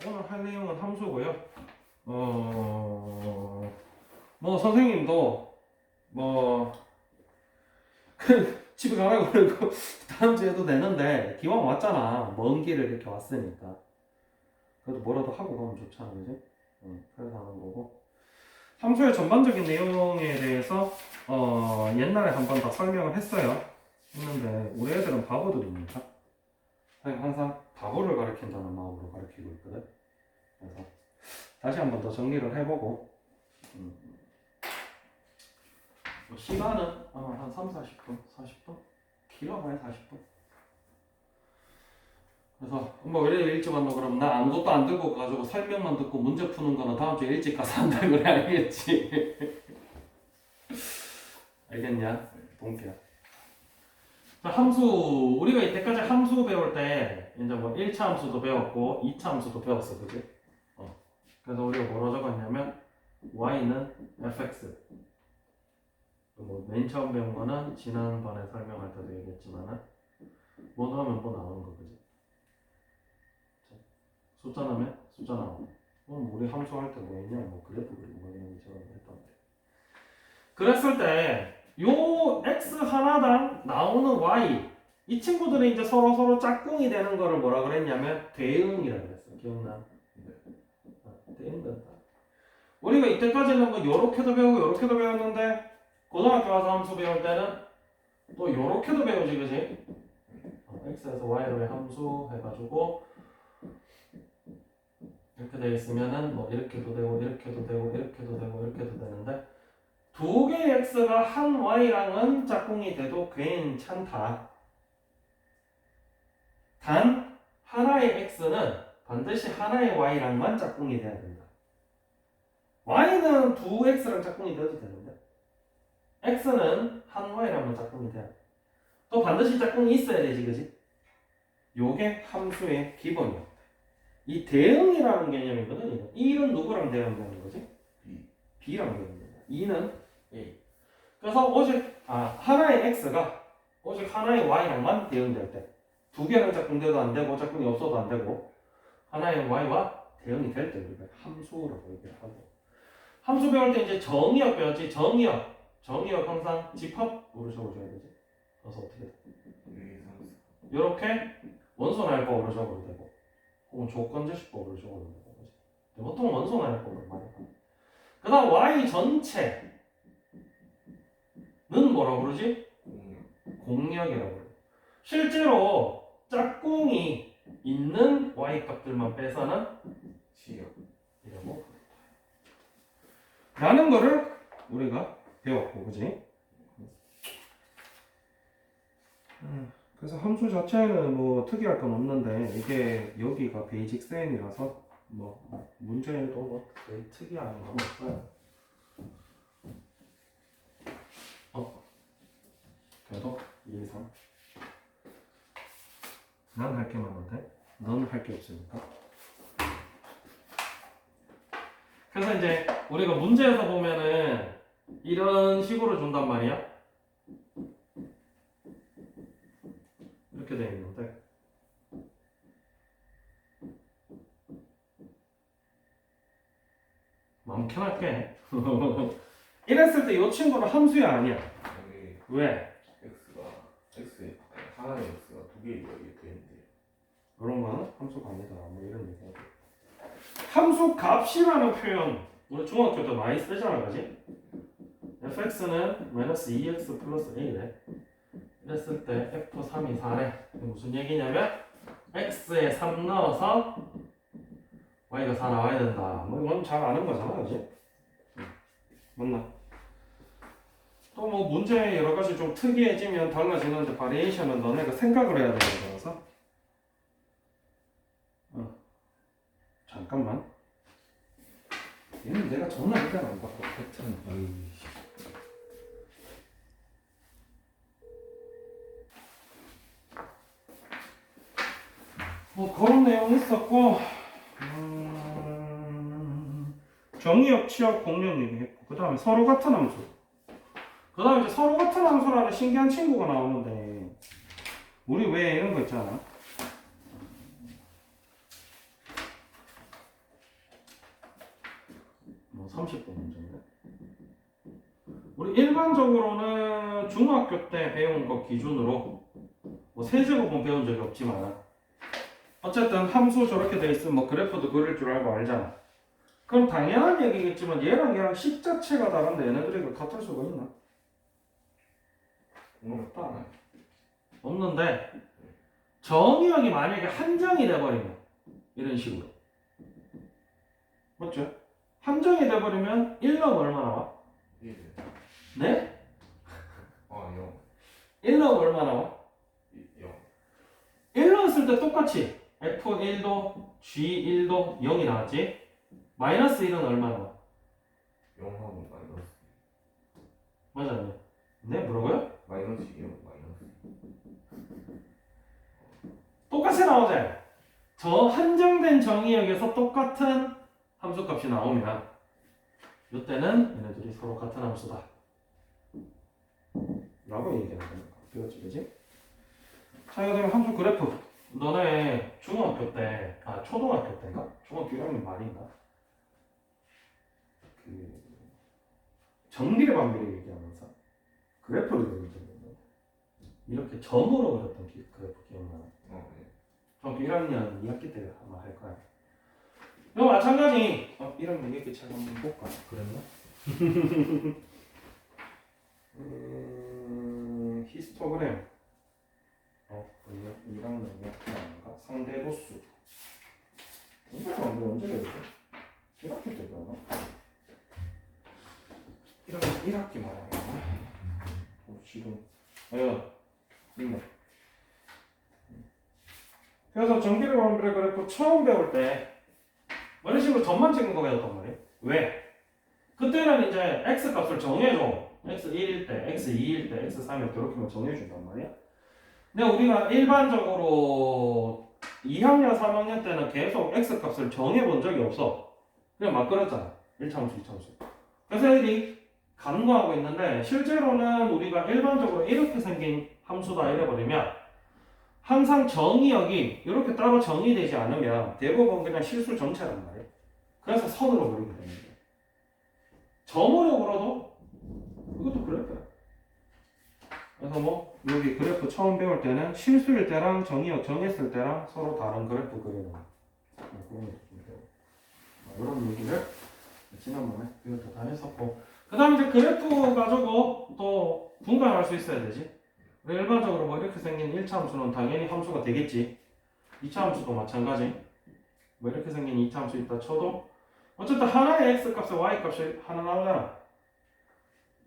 자, 오늘 할 내용은 함수고요. 어, 뭐 선생님도 뭐 집에 가라고 그러고 다음 주에 해도 되는데 기왕 왔잖아. 먼 길을 이렇게 왔으니까. 그래도 뭐라도 하고 가면 좋잖아, 그지? 응, 그래서 하는 거고. 함수의 전반적인 내용에 대해서 어, 옛날에 한번더 설명을 했어요. 했는데 우리 애들은 바보들입니다. 선생님 항상 바보를 가르친다는 마음으로 가르치고 있거든. 그래서 다시 한번 더 정리를 해보고 음. 뭐 시간은 아마 한 3, 40분, 40분? 길어봐야 40분. 그래서 엄마 왜 이렇게 일찍 왔노? 그러면 나 아무것도 안 들고 가지고 설명만 듣고 문제 푸는 거는 다음 주에 일찍 가서 한다 그래 알겠지? 알겠냐? 동기야. 자, 함수 우리가 이때까지 함수 배울 때 이제 뭐 1차 함수도 배웠고 2차 함수도 배웠어, 그지? 어. 그래서 우리가 뭐로 적었냐면 y는 fx. 뭐맨 처음 배운 거는 지난번에 설명할 때도 얘기했지만은 뭐 넣으면 뭐 나오는 거, 그지? 자, 숫자 넣으면 숫자 나오고. 그럼 우리 함수 할 때 뭐 했냐? 뭐 그래프 그리고 뭐 이런 거 제가 했던데. 그랬을 때 요 x 하나당 나오는 y 이 친구들이 이제 서로 서로 짝꿍이 되는 거를 뭐라 그랬냐면 대응이라 그랬어. 기억나? 어, 대응된다. 우리가 이때까지는 뭐 요렇게도 배우고 요렇게도 배웠는데 고등학교 와서 함수 배울 때는 또 요렇게도 배우지, 그지? 어, x에서 y로의 함수 해가지고 이렇게 돼 있으면은 뭐 이렇게도 되고 이렇게도 되고 이렇게도 되고 이렇게도 되는데 두 개의 x가 한 y랑은 짝꿍이 돼도 괜찮다. 단 하나의 x는 반드시 하나의 y랑만 짝꿍이 돼야 된다. y는 두 x랑 짝꿍이 돼도 되는데 x는 한 y랑만 짝꿍이 돼야 돼. 또 반드시 짝꿍이 있어야 되지, 그지? 요게 함수의 기본이야. 이 대응이라는 개념이거든. 이거. 1은 누구랑 대응되는 거지? B. B랑 대응된다. 2는 A. 그래서 오직 아, 하나의 X가 오직 하나의 Y랑만 대응될 때 두 개랑 짝꿍돼도 안 되고 짝꿍이 없어도 안 되고 하나의 Y와 대응이 될 때 우리가 함수라고 얘기를 하고. 함수 배울 때 이제 정의역 배웠지? 정의역. 정의역 항상 집합으로 적어줘야 되지. 그래서 어떻게 돼? 이렇게 원소날법으로 적어도 되고 혹은 조건제시법으로 적어도 되고 보통 원소날법을 많이 봐. 그 다음 y 전체 는 뭐라고 그러지? 공역이라고 그래. 실제로 짝꿍이 있는 y 값들만 빼서는 지역. 이라고 라는 거를 우리가 배웠고 그지? 음, 그래서 함수 자체는 뭐 특이할 건 없는데 이게 여기가 베이직 셈이라서 뭐 문제도 뭐 특이한 건 없어요. 어? 그래도 2, 3 난 할 게 많은데? 넌 할 게 없으니까. 그래서 이제 우리가 문제에서 보면은 이런 식으로 준단 말이야. 이렇게 돼 있는데. 마음 편하게. 이랬을 때 이 친구는 함수야 아니야? 여기 왜? x가 x 하나의 x가 두 개 이렇게 되는데 그런 거는 함수가 아니다 뭐 이런 얘기하고 함수 값이라는 표현 우리 중학교 때 많이 쓰잖아 그지? fx는 마이너스 2x 플러스 a래 이랬을 때 f3이 4래 무슨 얘기냐면 x에 3 넣어서 y가 4 나와야 된다 뭐 이건 잘 아는 거잖아 그지? 응. 맞나? 또 뭐 문제 여러 가지 좀 특이해지면 달라지는데 바리에이션은 너네가 생각을 해야 되는 거라서 잠깐만. 얘는 내가 전화할 때는 안 받고 패턴. 아유 뭐 그런 내용 있었고, 음, 정의역, 취역, 공역 얘기했고, 그 다음에 서로 같은 함수. 그 다음에 서로 같은 함수라는 신기한 친구가 나오는데, 우리 왜 이런 거 있잖아. 30분 문제인데. 우리 일반적으로는 중학교 때 배운 것 기준으로 뭐 세제곱은 배운 적이 없지만 어쨌든 함수 저렇게 돼 있으면 뭐 그래프도 그릴 줄 알고 알잖아. 그럼 당연한 얘기겠지만 얘랑 얘랑 식 자체가 다른데 얘네들이 같을 수가 있나? 없다. 없는데 정의역이 만약에 한정이 돼버리면 이런 식으로 맞죠? 한정이 돼버리면 1은 얼마 나와? 1. 네? 아, 0. 1은 얼마 나와? 0. 1 넣었을 때 똑같이 F1도 G1도 0이 나왔지? 마이너스 1은 얼마 나와? 0하고 마이너스. 맞아요 네? 뭐라고요? 마이너스 0, 마이너스. 똑같이 나오지? 저 한정된 정의역에서 똑같은 함수값이 나오면 이때는 얘네들이 서로 같은 함수다 라고 얘기하는 겁니다 배웠지 그지? 자 되면 함수 그래프 너네 중학교 때, 아 초등학교 때인가? 중학교 1학년 말인가? 그 정비례 반비례 얘기하면서 그래프를 그린 적이 있는데 이렇게 점으로 그렸던 기- 그래프 기억나요? 어, 네. 중학교 1학년 2학기 때 아마 할 거야. 이거 마찬가지. 어, 1학년 2학기 책 한번 볼까? 그랬나? 음, 히스토그램. 어, 1학년 2학기 아닌가? 상대 도수. 이거 언제 언제 배우지? 1학기 때 배우나? 1학년 1학기 말이야. 어, 지금. 어, 있네. 그래서 전기를 원브레 그래프 처음 배울 때뭐 이런 식으로 점만 찍는 거 배웠단 말이에요. 왜? 그때는 이제 x 값을 정해줘. x 1일 때, x 2일 때, x 3일 때 이렇게만 정해준단 말이야. 근데 우리가 일반적으로 2학년, 3학년 때는 계속 x 값을 정해본 적이 없어. 그냥 막 그렸잖아. 1차함수, 2차함수. 그래서 애들이 간과하고 있는데 실제로는 우리가 일반적으로 이렇게 생긴 함수다 이래버리면 항상 정의역이 이렇게 따로 정의되지 않으면 대부분 그냥 실수 전체란 말이에요. 그래서 선으로 그리게 되는 거예요. 점으로 그려도 이것도 그래프야. 그래서 뭐 여기 그래프 처음 배울 때는 실수일 때랑 정의역 정했을 때랑 서로 다른 그래프 그리는 배워. 뭐 이런 얘기를 지난번에 이것도 다 했었고 그 다음에 이제 그래프 가지고 또 분간할 수 있어야 되지. 일반적으로 뭐 이렇게 생긴 1차 함수는 당연히 함수가 되겠지. 2차 함수도 마찬가지. 뭐 이렇게 생긴 2차 함수 있다 쳐도 어쨌든 하나의 x 값에 y 값이 하나 나오잖아.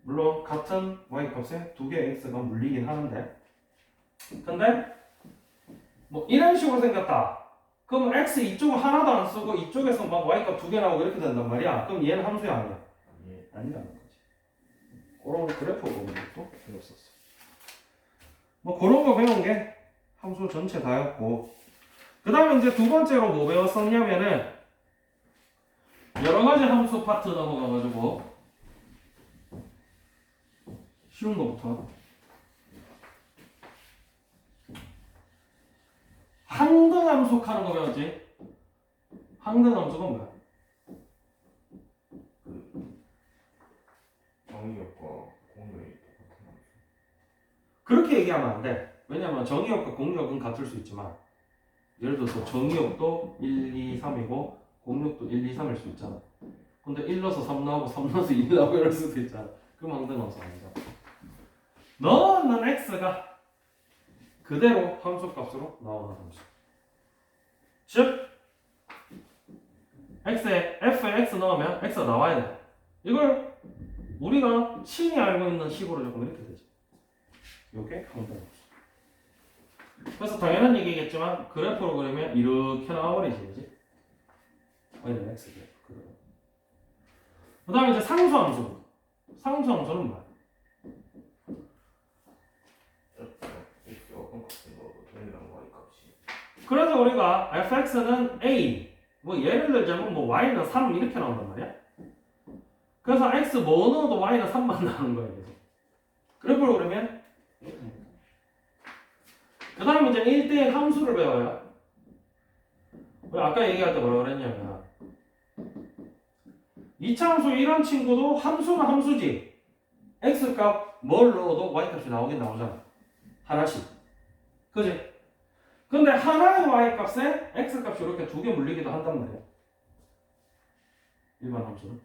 물론 같은 y 값에 두 개의 x가 물리긴 하는데 근데 뭐 이런 식으로 생겼다. 그럼 x 이쪽은 하나도 안 쓰고 이쪽에서 막 y 값 두 개 나오고 이렇게 된단 말이야. 그럼 얘는 함수야 아니야? 아니, 아니라는 거지. 그런 그래프 보는 것도 배웠었어. 뭐 그런 거 배운 게 함수 전체 다였고 그 다음에 이제 두 번째로 뭐 배웠었냐면은 여러 가지 함수 파트 넘어가가지고 쉬운 거부터 항등 함수하는 거 배웠지? 항등 함수가 뭐야? 정의역과 공역이 똑같은 함수. 그렇게 얘기하면 안 돼. 왜냐면 정의역과 공역은 같을 수 있지만 예를 들어서 정의역도 1, 2, 3이고 공역도 1, 2, 3일 수 있잖아. 근데 1 넣어서 3 나오고 3 넣어서 1 나오고 이럴 수도 있잖아. 그럼 항등 함수 아니잖아. 넣는 x가 그대로 함수 값으로 나오는 함수. 즉 x에 f에 x 넣으면 x가 나와야 돼. 이걸 우리가 신이 알고 있는 식으로 조금 이렇게 되지. 요게 항등 함수. 그래서 당연한 얘기겠지만 그래프로 그리면 이렇게 나와버리지 그지? 아니 x 그래프 그 다음에 이제 상수함수 상수함수는 뭐야? 그래서 우리가 fx는 a 뭐 예를 들자면 뭐 y는 3 이렇게 나온단 말이야. 그래서 x 뭐 넣어도 y는 3만 나오는 거야 계속 그래프로 그러면 그 다음에 이제 1대1 함수를 배워요. 아까 얘기할 때 뭐라 그랬냐면 이차함수 이런 친구도 함수는 함수지. x값 뭘 넣어도 y값이 나오긴 나오잖아. 하나씩. 그지? 근데 하나의 y값에 x값이 이렇게 두 개 물리기도 한단 말이야. 일반 함수는.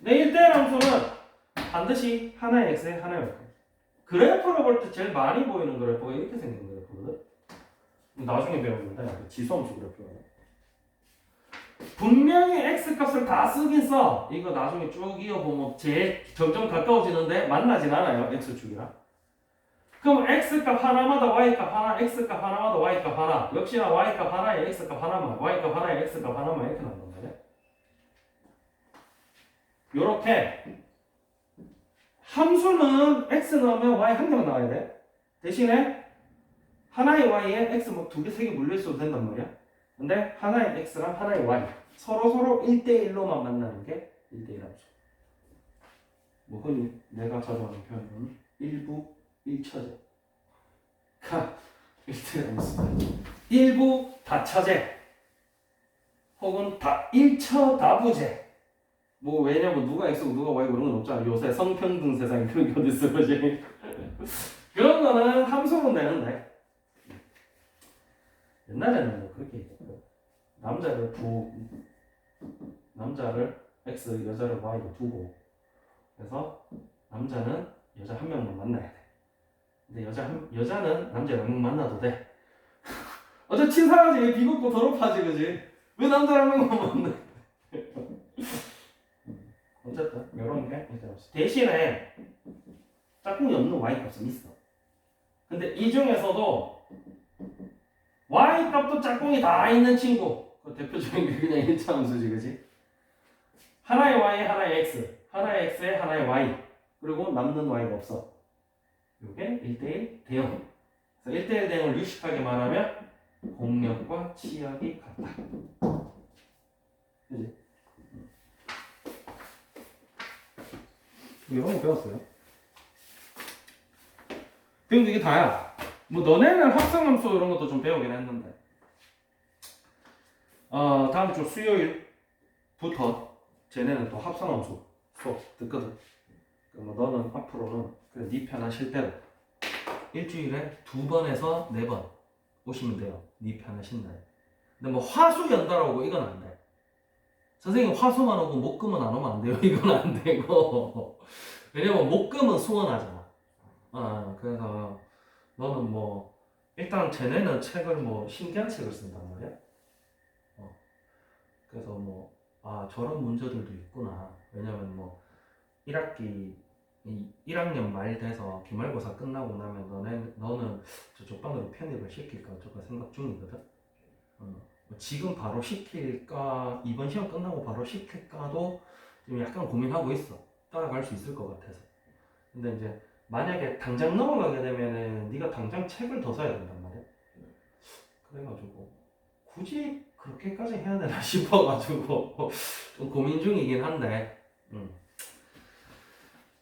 내 1대1 함수는 반드시 하나의 x에 하나의 y값. 그래프로 볼 때 제일 많이 보이는 그래프가 이렇게 생긴 그래프거든. 나중에. 약간 지수함수 그래프가. 분명히 x 값을 다 쓰긴 써. 이거 나중에 쭉 이어보면 제일 점점 가까워지는데 만나진 않아요. x 축이랑. 그럼 x 값 하나마다 y 값 하나, x 값 하나마다 y 값 하나. 역시나 y 값 하나에 x 값 하나만, y 값 하나에 x 값 하나만 이렇게 나온단 말이야. 요렇게 함수는 x 넣으면 y 한 개만 나와야 돼. 대신에 하나의 y에 x 뭐 두 개, 세 개 물려 있어도 된단 말이야. 근데 하나의 x랑 하나의 y 서로 서로 1대1로만 만나는 게 1대1 함수. 뭐 흔히 내가 자주 하는 표현은 일부 일처제. 가 1대1 함수. 일부 다처제. 혹은 다 일처 다부제. 뭐 왜냐면 누가 x고 누가 y고 그런 건 없잖아. 요새 성평등 세상에 그런 게 어딨어, 그지? 그런 거는 함수로 내는데 옛날에는 뭐 그렇게 남자를 두 남자를 x 여자를 y로 두고 그래서 남자는 여자 한 명만 만나야 돼. 근데 여자 한, 여자는 남자 몇 명 만나도 돼. 어차 치사하지 왜 비겁고 더럽하지 그지? 왜 남자 한 명만 만나? 어쨌든 이런 게. 대신에 짝꿍이 없는 y 값은 있어. 근데 이 중에서도 y 값도 짝꿍이 다 있는 친구. 그 대표적인 게 그냥 1차 함수지, 그지? 하나의 y, 하나의 x, 하나의 x에 하나의 y, 그리고 남는 y가 없어. 이게 1대1 대형. 그래서 1대1 대형을 유식하게 말하면 공력과 치역이 같다. 그지? 이런 거 배웠어요? 게 이게 다야. 뭐 너네는 합성함수 이런 것도 좀 배우긴 했는데. 어 다음 주 수요일부터 쟤네는 또 합성함수 수업 듣거든. 그뭐 너는 앞으로는 그래 네 편하실 대로 일주일에 두 번에서 네 번 오시면 돼요. 네 편하신 날. 근데 뭐 화수 연달아오고 이건 안 돼. 선생님 화수만 오고 목금은 안 오면 안 돼요. 이건 안 되고. 왜냐면 목금은 수원하잖아. 아 그래서 너는 뭐 일단 쟤네는 책을 뭐 신기한 책을 쓴단 말이야. 어. 그래서 뭐 아 저런 문제들도 있구나. 왜냐면 뭐 1학기 이 1학년 말 돼서 기말고사 끝나고 나면 너네 너는 저쪽 반으로 편입을 시킬까 어쩔까 생각 중이거든. 어. 뭐 지금 바로 시킬까 이번 시험 끝나고 바로 시킬까도 지금 약간 고민하고 있어. 따라갈 수 있을 것 같아서. 근데 이제 만약에 당장 넘어가게 되면은 네가 당장 책을 더 사야 된단 말이야. 그래가지고 굳이 그렇게까지 해야 되나 싶어가지고 좀 고민 중이긴 한데. 음.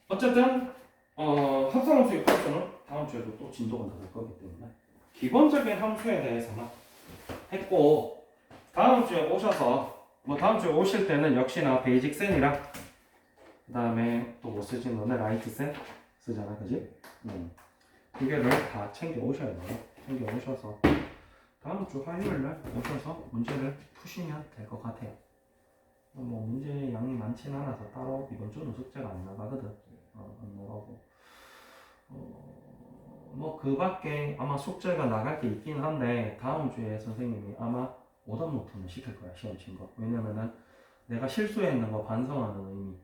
어쨌든 어, 합성함수 6학수는 다음 주에도 또 진도가 나올 거기 때문에 기본적인 함수에 대해서는 했고 다음 주에 오셔서 뭐 다음 주에 오실 때는 역시나 베이직 센이랑 그 다음에 또뭐 쓰지 너네 라이트 센 쓰잖아 그지? 음. 두 개를 다 챙겨 오셔야 돼요 챙겨 오셔서 다음 주 화요일 날 오셔서 문제를 푸시면 될 것 같아요 뭐 문제 양이 많진 않아서 따로 이번 주는 숙제가 안 나가거든 어, 안 나가고 어, 뭐그 밖에 아마 숙제가 나갈 게 있긴 한데 다음 주에 선생님이 아마 오답 노트는 시킬 거야 시험 친 거. 왜냐면은 내가 실수했는 거 반성하는 의미.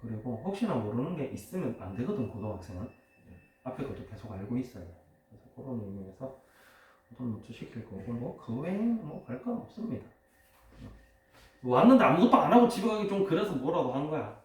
그리고 혹시나 모르는 게 있으면 안 되거든 고등학생은. 앞에 것도 계속 알고 있어야 돼. 그래서 그런 의미에서 오답 노트 시킬 거고 뭐그 외에는 뭐할 건 없습니다. 왔는데 아무것도 안 하고 집에 가기 좀 그래서 뭐라도 한 거야.